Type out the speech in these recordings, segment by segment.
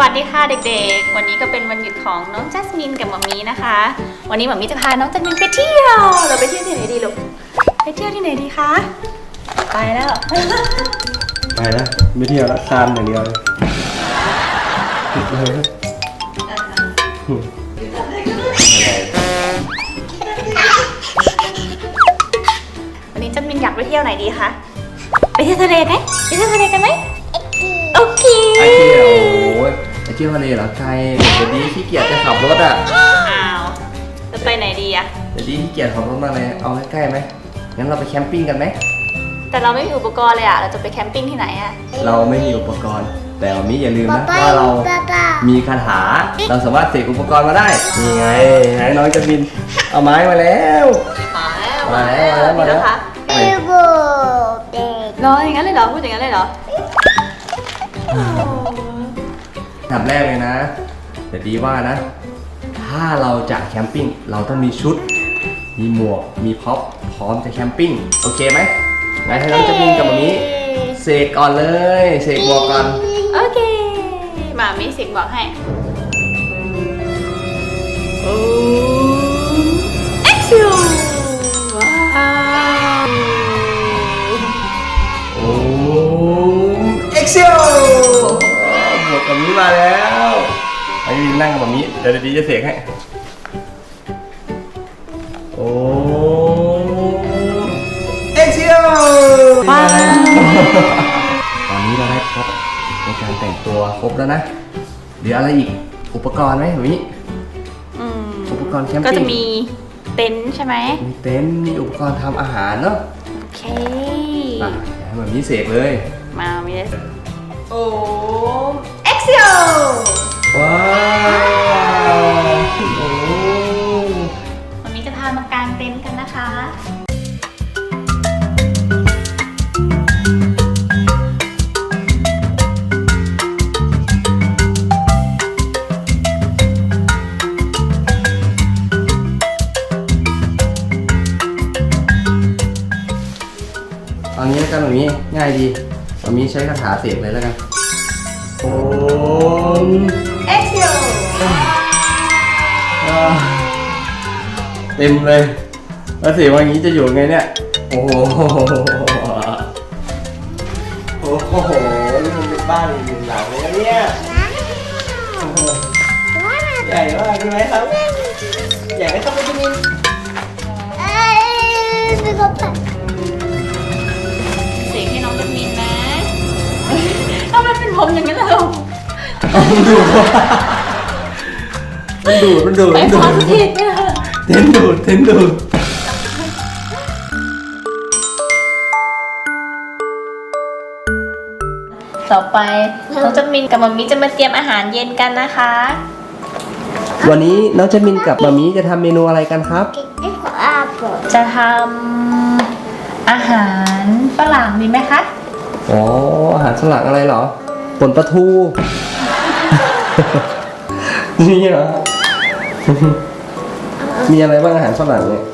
วัสดีค่ะเด็กๆ วันนี้ก็เป็นวันหยุดของน้องจัสมินกับหมอมีนะคะ วันนี้หมอมีจะพาน้องจัสมินไปเที่ยว เราไปเที่ยวที่ไหนดีลูก ไปเที่ยวที่ไหนดีคะ ไปแล้ว ไปแล้วไม่เที่ยวแล้วคานอย่างเดียวเลยติดเลยครับวันนี้จัสมินอยากไปเที่ยวไหนดีคะ ไปเที่ยวทะเลไหมไปเที่ยวทะเลกันไหมโอเคไอเที่ยวโอ้ยไอ เที่ยวทะเลเหรอไกลเดี๋ยวดีขี้เกียจจะขับรถอะอ้าวจะไปไหนดีอะเดี๋ยวดีขี้เกียจขับรถมาเลยเอาใกล้ๆไหมงั้นเราไปแคมปิ้งกันไหมแต่เราไม่มีอุปกรณ์เลยอะเราจะไปแคมปิ้งที่ไหนอะเราไม่มีอุปกรณ์ แต่วันนี้อย่าลืมนะว่าเรามีคาถาเราสามารถเสกอุปกรณ์มาได้นี่ไงไหนน้องจะบินเอาไม้มาแล้วมาแล้วมาแล้วมาแล้วดีแล้วคะไปรออย่างนั้นเลยเหรอพูดอย่างนั้นเลยเหรอ อันดับแรกเลยนะ เดี๋ยวดีว่านะ ถ้าเราจะแคมปิ้งเราต้องมีชุด มีหมวก มีพ็อปพร้อมจะแคมปิ้ง โอเคไหมงั้นให้น้องจะบินกับมามิเสกก่อนเลยเสกหมวกก่อน โอเค มามิสิกบอกให้ โอ้เมวกกับมิมาแล้วไอ้บินนั่งกับมามิเดี๋ยวเดี๋ยวดีจะเสกให้ โอ้เอ็กเซลว้าวตอนนี้เราได้ครบในการแต่งตัวครบแล้วนะเหลืออะไรอีก อุปกรณ์ไหมแบบนี้อืมอุปกรณ์แคมปิ้งก็จะมีเต็นท์ใช่ไหมมีเต็นท์มีอุปกรณ์ทำอาหารเนาะโอเคไปเดี๋ยวให้แบบนี้เสกเลยมามีเลยโอ้ เอ็กซิวว้าวโอ้วันนี้จะพามากางเต็นท์กันนะคะเอางี้แล้วกันแบบนี้ง่ายดีแบบนี้ใช้คาถาเสกเลยแล้วกันโอ้ มเอ็กซิวอ่าเต็มเลยแล้วเสียงว่าอย่างนี้จะอยู่ไงเนี่ย โอ้โห โอ้โห นี่มันเป็นบ้านอีกหนึ่งหลังเลยนะเนี่ยใหญ่มากใช่ไหมครับ ใหญ่ไหมครับพี่มินเสียงให้น้องจันมินนะทำไมเป็นผมอย่างนั้นล่ะลูกมันดูดมันดูดไปมันดูอดสติดเนี่ยเต้นดูดเต้นดูดต่อไปน้องจัมินกับมัมมี่จะมาเตรียมอาหารเย็นกันนะคะ วันนี้น้องเจมินกับมามีจะทำเมนูอะไรกันครับจะทำอาหารฝรั่งดีไหมคะ อ๋ออาหารฝรั่งอะไรเหรอปนปลาทู นี่เหรอ มีอะไรบ้างอาหารฝรั่งเนี่ย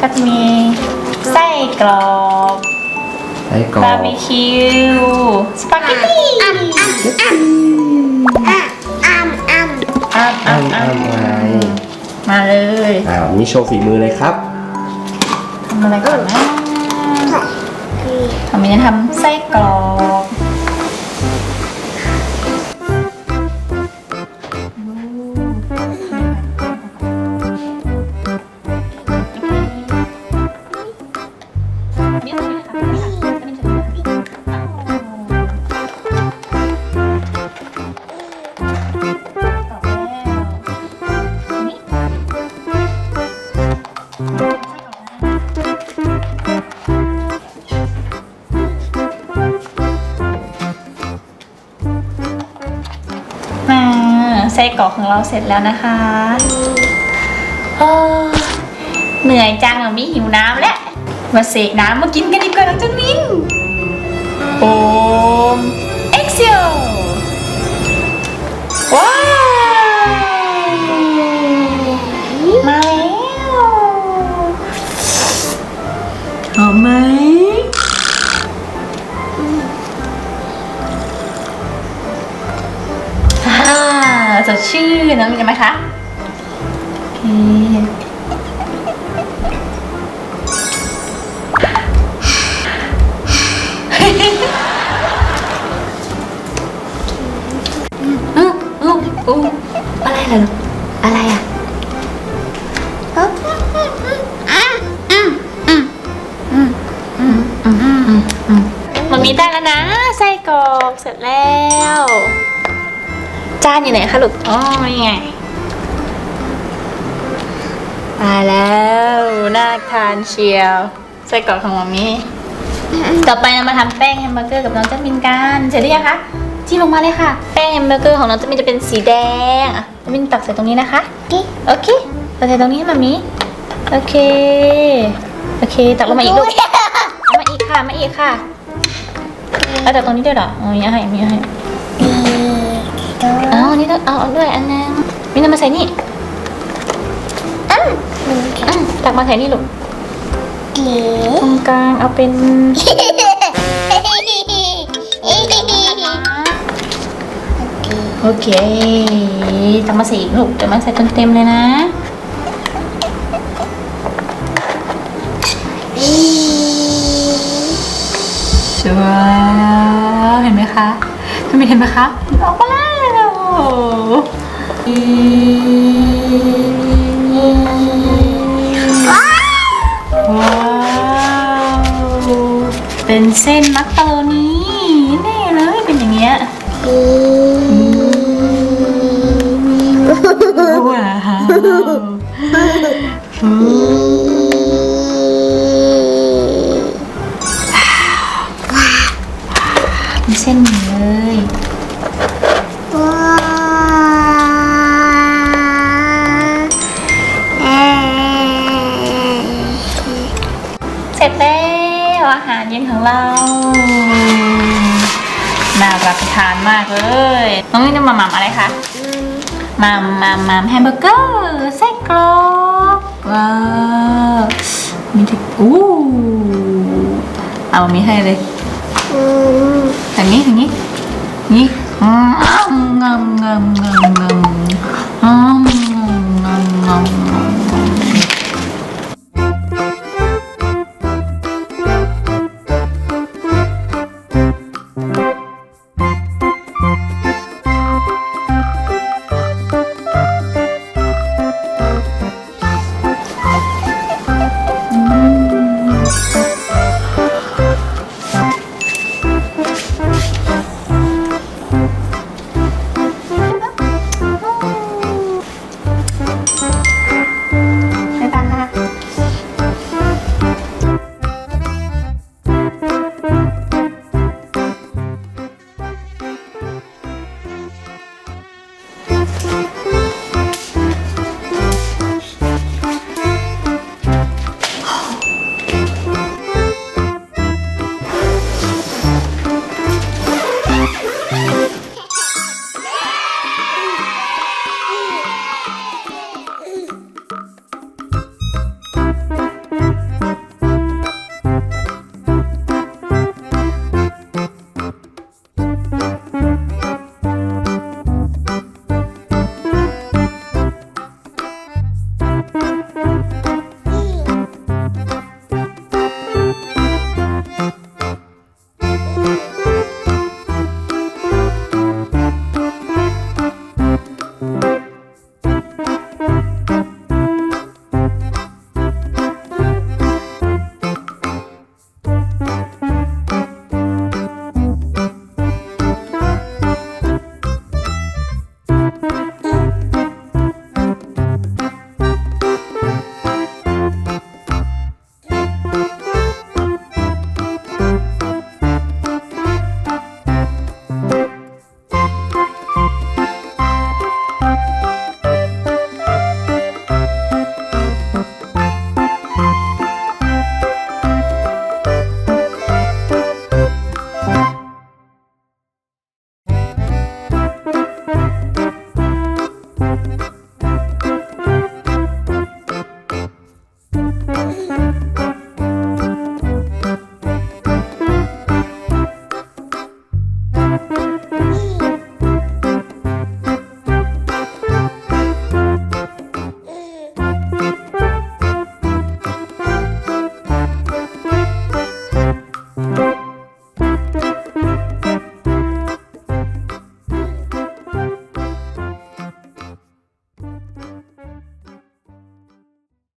ก็จะมีไส้กรอกไส้กรอบาร์บีคิว สปาเกตตี้อ้ำอ้ำอ้ำอ้ำอะไรมาเลยอ่ามีโชว์ฝีมือเลยครับทำอะไรก่อนนะทำไมจะทำไส้กรอก ส้กรอกของเราเสร็จแล้วนะคะเออเหนื่อยจังอะมิหิวน้ำแล้วมาเสกน้ำมากินกันดีกว่าน้องจันมินโอมเอ็กซิโอว้า สดชื่นนะมีไหมคะโอเคอืมอืมอืมอะไรเหรอลูกอะไรอะมันมีได้แล้วนะ ไส้กรอกเสร็จแล้ว จานอยู่ไหนคะลูก อ๋อนี่ไง มาแล้ว น่าทานเชียวไส้กรอกของมามีต่อไปเรามาทำแป้งแฮมเบอร์เกอร์กับน้องเจ้ามินกันเสร็จหรือยังคะจิ้มลงมาเลยค่ะ แป้งแฮมเบอร์เกอร์ของน้องเจ้ามินจะเป็นสีแดงอะเจ้ามินตักใส่ตรงนี้นะคะ โอเคตักใส่ตรงนี้ให้มามีโอเค โอเค ตักลงมาอีกลูกเอามาอีกค่ะ มาอีกค่ะเอาแต่ตรงนี้ด้วยเหรออ๋อมีให้มีให้ เอาอันนี้ต้องเอาเอาด้วยอันนึงมินเอามาใส่นี่อืมตักมาใส่นี่ลูกตรงกลางเอาเป็นโอเคตักมาใส่อีกลูกเดี๋ยวมันใส่เต็มเต็มๆเลยนะชัวร์เห็นไหมคะคุณมินเห็นไหมคะออกมาแล้ว ว้าว เป็นเส้นมักกะโรนีแน่เลยเป็นอย่างเงี้ยว้าว เย็นของเราน่ารับประทานมากเลยน้องนี่จะมาหม่ำอะไรคะหม่ำหม่ำหม่ำแฮมเบอร์เกอร์ไส้กรอกว้าวมีที่อู้เอามีให้เลยทางนี้ทางนี้นี่อืมงามงามงามงาม